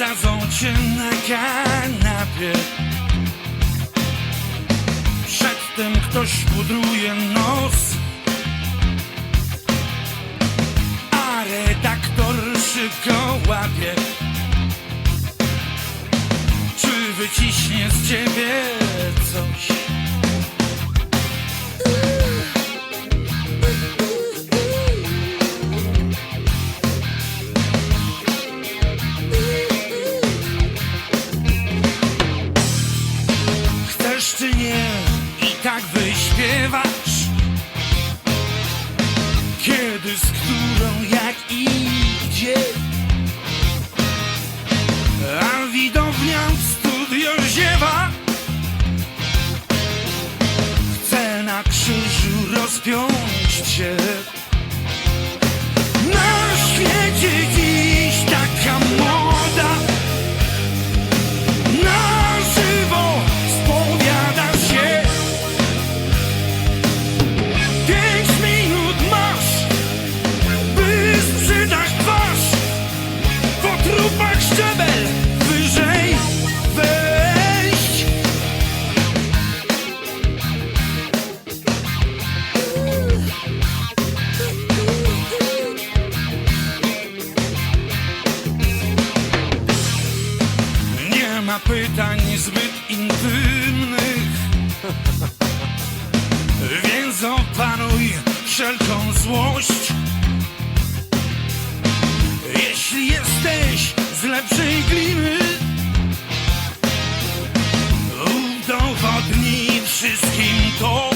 Sezon na kanapı Przedtem ktoś pudruje nos A redaktor szybko łapie Czy wyciśnie z ciebie coś? Tak wyśpiewasz? Kiedy, z którą, jak i gdzie A widownia w studio ziewa. Chce na krzyżu rozpiąć cię ma pytań zbyt intymnych. Więc opanuj wszelką złość. Jeśli jesteś z lepszej gliny Udowodnij wszystkim to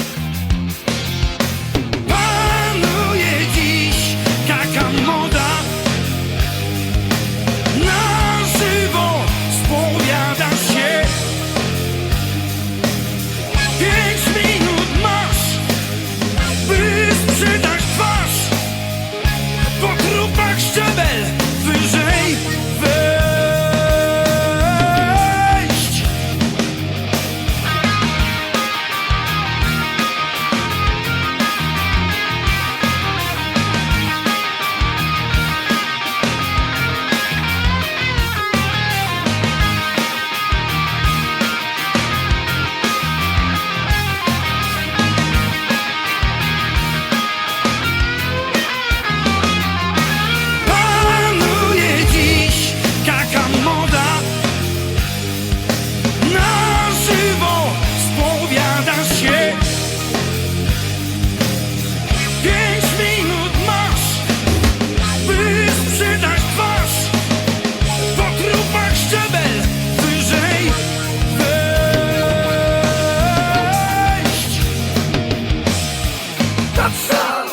That's all.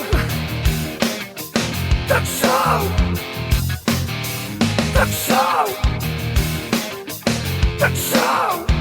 That's all. That's all. That's all.